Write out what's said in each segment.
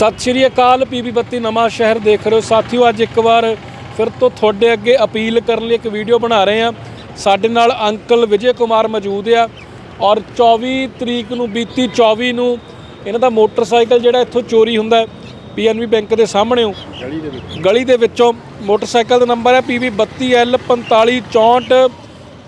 ਸਤਿ ਸ਼੍ਰੀ ਅਕਾਲ ਪੀਬੀ ਬੱਤੀ ਨਵਾਂ ਸ਼ਹਿਰ ਦੇਖ ਰਹੇ ਹੋ। ਸਾਥੀਓ ਅੱਜ ਇੱਕ ਵਾਰ ਫਿਰ ਤੋਂ ਤੁਹਾਡੇ ਅੱਗੇ ਅਪੀਲ ਕਰਨ ਲਈ ਇੱਕ ਵੀਡੀਓ ਬਣਾ ਰਹੇ ਹਾਂ। ਸਾਡੇ ਨਾਲ ਅੰਕਲ ਵਿਜੇ ਕੁਮਾਰ ਮੌਜੂਦ ਆ ਔਰ 24 ਤਰੀਕ ਨੂੰ ਬੀਤੀ 24 ਨੂੰ ਇਹਨਾਂ ਦਾ ਮੋਟਰਸਾਈਕਲ ਜਿਹੜਾ ਇੱਥੋਂ ਚੋਰੀ ਹੁੰਦਾ ਪੀਐਨਬੀ ਬੈਂਕ ਦੇ ਸਾਹਮਣੇੋਂ ਗਲੀ ਦੇ ਵਿੱਚ। ਗਲੀ ਦੇ ਵਿੱਚੋਂ ਮੋਟਰਸਾਈਕਲ ਦਾ ਨੰਬਰ ਹੈ PB 32L4564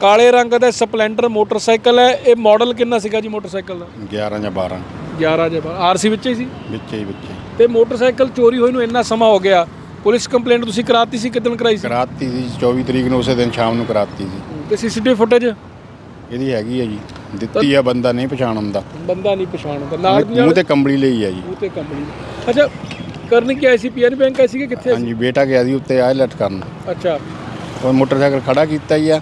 ਕਾਲੇ ਰੰਗ ਦਾ ਸਪਲੈਂਡਰ ਮੋਟਰਸਾਈਕਲ ਹੈ। ਇਹ ਮਾਡਲ ਕਿੰਨਾ ਸੀਗਾ ਜੀ ਮੋਟਰਸਾਈਕਲ ਦਾ? 11 ਜਾਂ 12 11 ਜੇ ਆਰਸੀ ਵਿੱਚ ਹੀ ਸੀ? ਵਿੱਚ ਹੀ ਵਿੱਚ ਹੀ। ਤੇ ਮੋਟਰਸਾਈਕਲ ਚੋਰੀ ਹੋਏ ਨੂੰ ਇੰਨਾ ਸਮਾਂ ਹੋ ਗਿਆ ਪੁਲਿਸ ਕੰਪਲੇਂਟ ਤੁਸੀਂ ਕਰਾਤੀ ਸੀ ਕਿਦਨ ਕਰਾਈ ਸੀ? ਕਰਾਤੀ ਸੀ 24 ਤਰੀਕ ਨੂੰ ਉਸੇ ਦਿਨ ਸ਼ਾਮ ਨੂੰ ਕਰਾਤੀ ਸੀ। ਤੇ ਸੀਸੀਟੀਵੀ ਫੁਟੇਜ? ਇਹਦੀ ਹੈਗੀ ਹੈ ਜੀ ਦਿੱਤੀ ਆ ਬੰਦਾ ਨਹੀਂ ਪਛਾਣ ਹੁੰਦਾ। ਬੰਦਾ ਨਹੀਂ ਪਛਾਣਦਾ ਨਾਲ ਦੀ ਮੂੰਹ ਨਾਲ ਤੇ ਕੰਬਲੀ ਲਈ ਆ ਜੀ। ਮੂੰਹ ਤੇ ਕੰਪਨੀ ਅੱਛਾ ਕਰਨ ਕੀ ਆਈ ਸੀ? ਪੀਐਨ ਬੈਂਕ ਆਈ ਸੀ ਕਿ ਕਿੱਥੇ? ਸੀ ਹਾਂਜੀ ਬੇਟਾ ਗਿਆ ਸੀ ਉੱਤੇ ਆਇ ਲਟ ਕਰਨ ਅੱਛਾ। ਉਹ ਮੋਟਰਸਾਈਕਲ ਖੜਾ ਕੀਤਾ ਹੀ ਆ।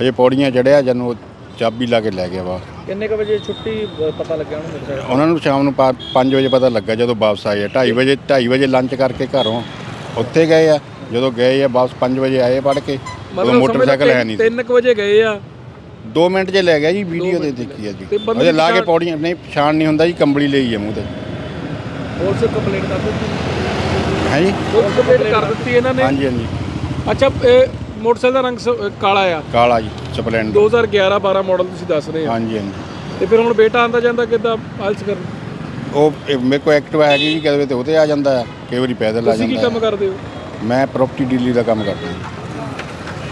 ਅਜੇ ਪੌੜੀਆਂ ਚੜਿਆ ਜਨ ਉਹ ਚਾਬੀ ਲਾ ਕੇ ਲੈ ਗਿਆ ਬਾਹਰ। ਕਿੰਨੇ ਕ ਵਜੇ ਛੁੱਟੀ ਪਤਾ ਲੱਗਿਆ ਉਹਨੂੰ ਮੋਟਰਸਾਈਕਲ ਉਹਨਾਂ ਨੂੰ ਸ਼ਾਮ ਨੂੰ 5 ਵਜੇ ਪਤਾ ਲੱਗਾ ਜਦੋਂ ਵਾਪਸ ਆਏ ਆ। 2:30 ਵਜੇ 2:30 ਵਜੇ ਲੰਚ ਕਰਕੇ ਘਰੋਂ ਉੱਥੇ ਗਏ ਆ। ਜਦੋਂ ਗਏ ਆ ਵਾਪਸ 5 ਵਜੇ ਆਏ ਪੜ ਕੇ। ਉਹ ਮੋਟਰਸਾਈਕਲ ਹੈ ਨਹੀਂ 3 ਵਜੇ ਗਏ ਆ। 2 ਮਿੰਟ 'ਚ ਲੈ ਗਿਆ ਜੀ ਵੀਡੀਓ ਦੇ ਦੇਖੀ ਆ ਜੀ। ਤੇ ਬੰਦੇ ਲਾ ਕੇ ਪਛਾਣ- ਪੌੜੀਆਂ ਨਹੀਂ ਪਛਾਣ ਨਹੀਂ ਹੁੰਦਾ ਜੀ ਕੰਬਲੀ ਲਈ ਆ ਮੂੰਹ ਤੇ। ਪੁਲਿਸ ਕੰਪਲੇਂਟ ਕਰ ਦਿੱਤੀ। ਹੈ ਜੀ? ਪੁਲਿਸ ਕੰਪਲੇਂਟ ਕਰ ਦਿੱਤੀ ਇਹਨਾਂ ਨੇ? ਹਾਂਜੀ ਹਾਂਜੀ। ਅੱਛਾ ਇਹ ਮੋਟਰਸਾਈਕਲ ਦਾ ਰੰਗ ਸ- ਕਾਲਾ ਆ। ਕਾਲਾ ਜੀ ਸਪਲੈਂਡਰ। 2011 12 ਮਾਡਲ ਤੁਸੀਂ ਦੱਸ ਰਹੇ ਆ ਹਾਂਜੀ ਹਾਂਜੀ। ਤੇ ਫਿਰ ਹੁਣ ਬੇਟਾ ਆਂਦਾ ਜਾਂਦਾ ਕਿੱਦਾਂ ਆਲਸ ਕਰਨ? ਉਹ ਇਹ ਮੇਰੇ ਕੋਲ ਐਕਟਿਵਾ ਹੈਗੀ ਜੀ ਕਦੇ ਤੇ ਉਹਤੇ ਆ ਜਾਂਦਾ ਆ ਕਈ ਵਾਰੀ ਪੈਦਲ ਆ ਤੁਸੀਂ ਕੀ ਜਾਂਦਾ ਕੰਮ ਕਰਦੇ ਹੋ। ਮੈਂ ਪ੍ਰਾਪਰਟੀ ਡੀਲਰ ਦਾ ਕੰਮ ਕਰਦਾ ਜੀ।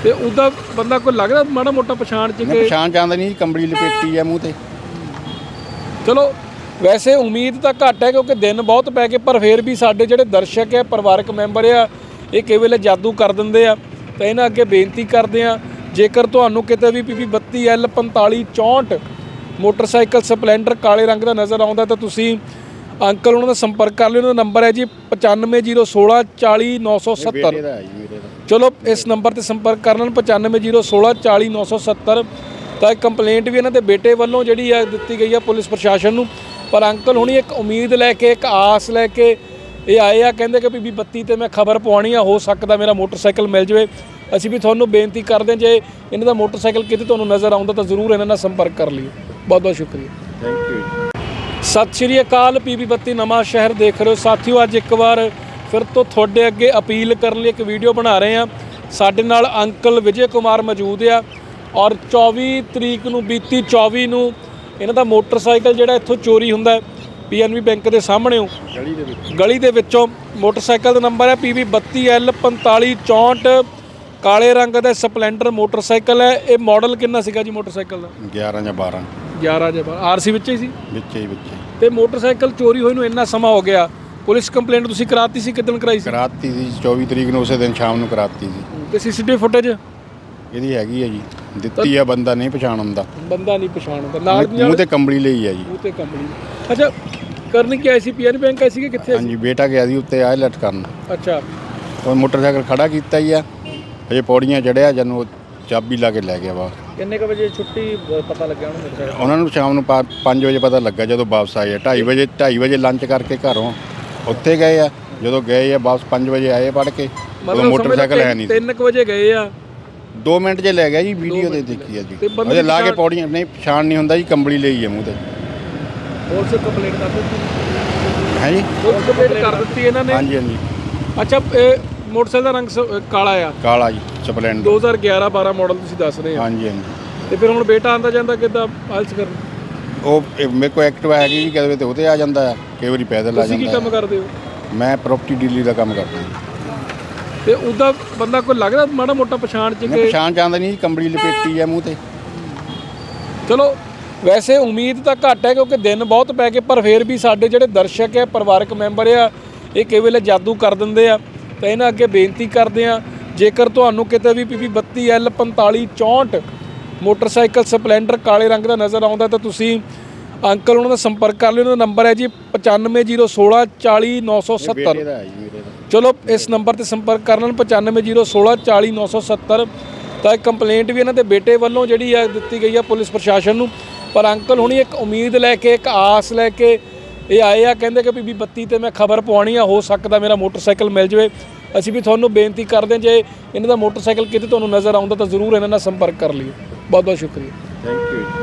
ਤੇ ਉਹਦਾ ਬੰਦਾ ਕੋਈ ਲੱਗਦਾ ਮਾੜਾ ਮੋਟਾ ਪਛਾਣ ਚ ਮੈਂ ਕਿ ਪਛਾਣ ਜਾਂਦਾ ਨਹੀਂ ਜੀ ਕੰਬਲੀ ਲਪੇਟੀ ਆ ਮੂੰਹ ਤੇ। ਚਲੋ ਵੈਸੇ ਉਮੀਦ ਤਾਂ ਘੱਟ ਹੈ ਕਿਉਂਕਿ ਦਿਨ ਬਹੁਤ ਪੈ ਗਏ ਪਰ ਫਿਰ ਵੀ ਸਾਡੇ ਜਿਹੜੇ ਦਰਸ਼ਕ ਹੈ ਪਰਿਵਾਰਕ ਮੈਂਬਰ ਆ ਇਹ ਕਈ ਵੇਲੇ ਜਾਦੂ ਕਰ ਦਿੰਦੇ ਆ। ਤਾਂ ਇਹਨਾਂ ਅੱਗੇ ਬੇਨਤੀ ਕਰਦੇ ਆ ਜੇਕਰ ਤੁਹਾਨੂੰ ਕਿਤੇ ਵੀ ਪੀਪੀ 32L 4564 ਮੋਟਰਸਾਈਕਲ ਸਪਲੈਂਡਰ ਕਾਲੇ ਰੰਗ ਦਾ ਨਜ਼ਰ ਆਉਂਦਾ ਤਾਂ ਤੁਸੀਂ ਅੰਕਲ ਉਹਨਾਂ ਦਾ ਸੰਪਰਕ ਕਰ ਲਿਓ। ਉਹਨਾਂ ਦਾ ਨੰਬਰ ਹੈ ਜੀ 9501640970 ਬੇਟੇ ਦਾ ਹੈ ਜੀ ਮੇਰੇ ਦਾ। ਚਲੋ ਇਸ ਨੰਬਰ ਤੇ ਸੰਪਰਕ ਕਰ ਲੈਣ 9501640970 ਤਾਂ ਇੱਕ ਕੰਪਲੇਂਟ ਵੀ ਇਹਨਾਂ ਦੇ ਬੇਟੇ ਵੱਲੋਂ ਜਿਹੜੀ ਹੈ ਦਿੱਤੀ ਗਈ ਹੈ ਪੁਲਿਸ ਪ੍ਰਸ਼ਾਸਨ ਨੂੰ। ਪਰ ਅੰਕਲ ਹੁਣੀ ਇੱਕ ਉਮੀਦ ਲੈ ਕੇ ਇੱਕ ਆਸ ਲੈ ਕੇ ਇਹ ਆਏ ਆ ਕਹਿੰਦੇ ਕਿ ਵੀ 32 ਤੇ ਮੈਂ ਖਬਰ ਪਵਾਉਣੀ ਆ ਹੋ ਸਕਦਾ ਮੇਰਾ ਮੋਟਰਸਾਈਕਲ ਮਿਲ ਜਾਵੇ। ਅਸੀਂ ਵੀ ਤੁਹਾਨੂੰ ਬੇਨਤੀ ਕਰਦੇ ਹਾਂ ਜੇ ਇਹਨਾਂ ਦਾ ਮੋਟਰਸਾਈਕਲ ਕਿਤੇ ਤੁਹਾਨੂੰ ਨਜ਼ਰ ਆਉਂਦਾ ਤਾਂ ਜ਼ਰੂਰ ਇਹਨਾਂ ਨਾਲ ਸੰਪਰਕ ਕਰ ਲਿਓ। ਬਹੁਤ ਬਹੁਤ ਸ਼ੁਕਰੀਆ। ਥੈਂਕ ਯੂ ਸਤਿ ਸ਼੍ਰੀ ਅਕਾਲ ਪੀਬੀ ਬੱਤੀ ਨਵਾਂ ਸ਼ਹਿਰ ਦੇਖ ਰਹੇ ਹੋ। ਸਾਥੀਓ ਅੱਜ ਇੱਕ ਵਾਰ ਫਿਰ ਤੋਂ ਤੁਹਾਡੇ ਅੱਗੇ ਅਪੀਲ ਕਰਨ ਲਈ ਇੱਕ ਵੀਡੀਓ ਬਣਾ ਰਹੇ ਹਾਂ। ਸਾਡੇ ਨਾਲ ਅੰਕਲ ਵਿਜੇ ਕੁਮਾਰ ਮੌਜੂਦ ਆ ਔਰ 24 ਤਰੀਕ ਨੂੰ ਬੀਤੀ 24 ਨੂੰ ਇਹਨਾਂ ਦਾ ਮੋਟਰਸਾਈਕਲ ਜਿਹੜਾ ਇੱਥੋਂ ਚੋਰੀ ਹੁੰਦਾ ਪੀਐਨਬੀ ਬੈਂਕ ਦੇ ਸਾਹਮਣੇੋਂ ਗਲੀ ਦੇ ਵਿੱਚ। ਗਲੀ ਦੇ ਵਿੱਚੋਂ ਮੋਟਰਸਾਈਕਲ ਦਾ ਨੰਬਰ ਹੈ PB 32L4564 ਕਾਲੇ ਰੰਗ ਦਾ ਸਪਲੈਂਡਰ ਮੋਟਰਸਾਈਕਲ ਹੈ। ਇਹ ਮਾਡਲ ਕਿੰਨਾ ਸੀਗਾ ਜੀ ਮੋਟਰਸਾਈਕਲ ਦਾ? 11 ਜਾਂ 12 11 ਜੇ ਆਰਸੀ ਵਿੱਚ ਹੀ ਸੀ? ਵਿੱਚ ਹੀ ਵਿੱਚ। ਤੇ ਮੋਟਰਸਾਈਕਲ ਚੋਰੀ ਹੋਏ ਨੂੰ ਇੰਨਾ ਸਮਾਂ ਹੋ ਗਿਆ। ਪੁਲਿਸ ਕੰਪਲੇਂਟ ਤੁਸੀਂ ਕਰਾਤੀ ਸੀ ਕਿਦਨ ਕਰਾਈ ਸੀ? ਕਰਾਤੀ ਸੀ 24 ਤਰੀਕ ਨੂੰ ਉਸੇ ਦਿਨ ਸ਼ਾਮ ਨੂੰ ਕਰਾਤੀ ਸੀ। ਤੇ ਸੀਸੀਟੀਵੀ ਫੁਟੇਜ? ਇਹਦੀ ਹੈਗੀ ਹੈ ਜੀ। ਦਿੱਤੀ ਆ ਬੰਦਾ ਨਹੀਂ ਪਛਾਣ ਹੁੰਦਾ। ਬੰਦਾ ਨਹੀਂ ਪਛਾਣਦਾ ਨਾਲ ਦੀ ਮੂੰਹ ਨਾਲ ਤੇ ਕੰਬਲੀ ਲਈ ਆ ਜੀ। ਮੂੰਹ ਤੇ ਕੰਪਨੀ ਅੱਛਾ ਕਰਨ ਕੀ ਆਈ ਸੀ? ਪੀਐਨ ਬੈਂਕ ਆਈ ਸੀ ਕਿ ਕਿੱਥੇ? ਆਈ ਸੀ? ਹਾਂਜੀ ਬੇਟਾ ਗਿਆ ਸੀ ਉੱਤੇ ਆਇ ਲਟ ਕਰਨ। ਅੱਛਾ। ਉਹ ਮੋਟਰਸਾਈਕਲ ਖੜਾ ਕੀਤਾ ਹੀ ਆ। ਅਜੇ ਪੌੜੀਆਂ ਚੜਿਆ ਜਨ ਉਹ ਚਾਬੀ ਲਾ ਕੇ ਲੈ ਗਿਆ ਬਾਹਰ ਕਿੰਨੇ ਕ ਵਜੇ ਛੁੱਟੀ ਪਤਾ ਲੱਗਿਆ ਉਹਨੂੰ ਮੋਟਰਸਾਈਕਲ? ਉਹਨਾਂ ਨੂੰ ਸ਼ਾਮ ਨੂੰ 5 ਵਜੇ ਪਤਾ ਲੱਗਾ ਜਦੋਂ ਵਾਪਸ ਆਏ ਆ। 2:30 ਵਜੇ 2:30 ਵਜੇ ਲੰਚ ਕਰਕੇ ਘਰੋਂ ਉੱਥੇ ਗਏ ਆ। ਜਦੋਂ ਗਏ ਆ ਵਾਪਸ 5 ਵਜੇ ਆਏ ਪੜ ਕੇ। ਮੋਟਰਸਾਈਕਲ ਹੈ ਨਹੀਂ 3 ਵਜੇ ਗਏ ਆ। 2 ਮਿੰਟ 'ਚ ਲੈ ਗਿਆ ਜੀ ਵੀਡੀਓ ਦੇ ਦੇਖੀ ਆ ਜੀ। ਤੇ ਬੰਦੇ ਅਜੇ ਲਾ ਕੇ ਪੌੜੀਆਂ ਨਹੀਂ ਪਛਾਣ ਨਹੀਂ ਹੁੰਦਾ ਜੀ ਕੰਬਲੀ ਲਈ ਆ ਮੂੰਹ ਤੇ। ਪੁਲਿਸ ਕੰਪਲੇਂਟ ਕਰ ਦਿੱਤੀ? ਹੈ ਜੀ? ਪੁਲਿਸ ਕੰਪਲੇਂਟ ਕਰ ਦਿੱਤੀ ਇਹਨਾਂ ਨੇ? ਹਾਂਜੀ ਹਾਂਜੀ। ਅੱਛਾ ਇਹ ਮੋਟਰਸਾਈਕਲ ਦਾ ਰੰਗ ਸ- ਕਾਲਾ ਆ। ਕਾਲਾ ਜੀ ਸਪਲੈਂਡਰ 2011 12 ਮਾਡਲ ਤੁਸੀਂ ਦੱਸ ਰਹੇ ਆ ਹਾਂਜੀ ਹਾਂਜੀ। ਤੇ ਫਿਰ ਹੁਣ ਬੇਟਾ ਆਂਦਾ ਜਾਂਦਾ ਕਿੱਦਾਂ ਆਲਸ ਕਰਨ? ਉਹ ਇਹ ਮੇਰੇ ਕੋਲ ਐਕਟਿਵਾ ਹੈਗੀ ਜੀ ਕਦੇ ਤੇ ਉਹਤੇ ਆ ਜਾਂਦਾ ਕਈ ਵਾਰੀ ਪੈਦਲ ਆ ਤੁਸੀਂ ਕੀ ਜਾਂਦਾ ਕੰਮ ਕਰਦੇ ਹੋ। ਮੈਂ ਪ੍ਰਾਪਰਟੀ ਡੀਲਰ ਦਾ ਕੰਮ ਕਰਦਾ ਜੀ। ਤੇ ਉਹਦਾ ਬੰਦਾ ਕੋਈ ਲੱਗਦਾ ਮਾੜਾ ਮੋਟਾ ਪਛਾਣ ਚ ਕਿ ਪਛਾਣ ਜਾਂਦਾ ਨਹੀਂ ਜੀ ਕੰਬਲੀ ਲਪੇਟੀ ਆ ਮੂੰਹ ਤੇ। ਚਲੋ ਵੈਸੇ ਉਮੀਦ ਤਾਂ ਘੱਟ ਹੈ ਕਿਉਂਕਿ ਦਿਨ ਬਹੁਤ ਪੈ ਗਏ ਪਰ ਫਿਰ ਵੀ ਸਾਡੇ ਜਿਹੜੇ ਦਰਸ਼ਕ ਹੈ ਪਰਿਵਾਰਕ ਮੈਂਬਰ ਆ ਇਹ ਕਈ ਵੇਲੇ ਜਾਦੂ ਕਰ ਦਿੰਦੇ ਆ। ਤਾਂ ਇਹਨਾਂ ਅੱਗੇ ਬੇਨਤੀ ਕਰਦੇ ਆ ਜੇਕਰ ਤੁਹਾਨੂੰ ਕਿਤੇ ਵੀ PB 32L 4564 ਮੋਟਰਸਾਈਕਲ ਸਪਲੈਂਡਰ ਕਾਲੇ ਰੰਗ ਦਾ ਨਜ਼ਰ ਆਉਂਦਾ ਤਾਂ ਤੁਸੀਂ ਅੰਕਲ ਉਹਨਾਂ ਦਾ ਸੰਪਰਕ ਕਰ ਲਿਓ। ਉਹਨਾਂ ਦਾ ਨੰਬਰ ਹੈ ਜੀ 9501640970 ਬੇਟੇ ਦਾ ਹੈ ਜੀ ਮੇਰੇ ਦਾ। ਚਲੋ, ਇਸ ਨੰਬਰ ਤੇ ਸੰਪਰਕ ਕਰ ਲੈਣ 9501640970 ਤਾਂ ਇੱਕ ਕੰਪਲੇਂਟ ਵੀ ਇਹਨਾਂ ਦੇ ਬੇਟੇ ਵੱਲੋਂ ਜਿਹੜੀ ਹੈ ਦਿੱਤੀ ਗਈ ਹੈ ਪੁਲਿਸ ਪ੍ਰਸ਼ਾਸਨ ਨੂੰ। ਪਰ ਅੰਕਲ ਹੁਣੀ ਇੱਕ ਉਮੀਦ ਲੈ ਕੇ, ਇੱਕ ਆਸ ਲੈ ਕੇ ਇਹ ਆਏ ਆ, ਕਹਿੰਦੇ ਕਿ ਵੀ 32 ਤੇ ਮੈਂ ਖਬਰ ਪਵਾਉਣੀ ਆ, ਹੋ ਸਕਦਾ ਮੇਰਾ ਮੋਟਰਸਾਈਕਲ ਮਿਲ ਜਾਵੇ। ਅਸੀਂ ਵੀ ਤੁਹਾਨੂੰ ਬੇਨਤੀ ਕਰਦੇ ਹਾਂ, ਜੇ ਇਹਨਾਂ ਦਾ ਮੋਟਰਸਾਈਕਲ ਕਿਤੇ ਤੁਹਾਨੂੰ ਨਜ਼ਰ ਆਉਂਦਾ ਤਾਂ ਜ਼ਰੂਰ ਇਹਨਾਂ ਨਾਲ ਸੰਪਰਕ ਕਰ ਲਿਓ। ਬਹੁਤ ਬਹੁਤ ਸ਼ੁਕਰੀਆ। Thank you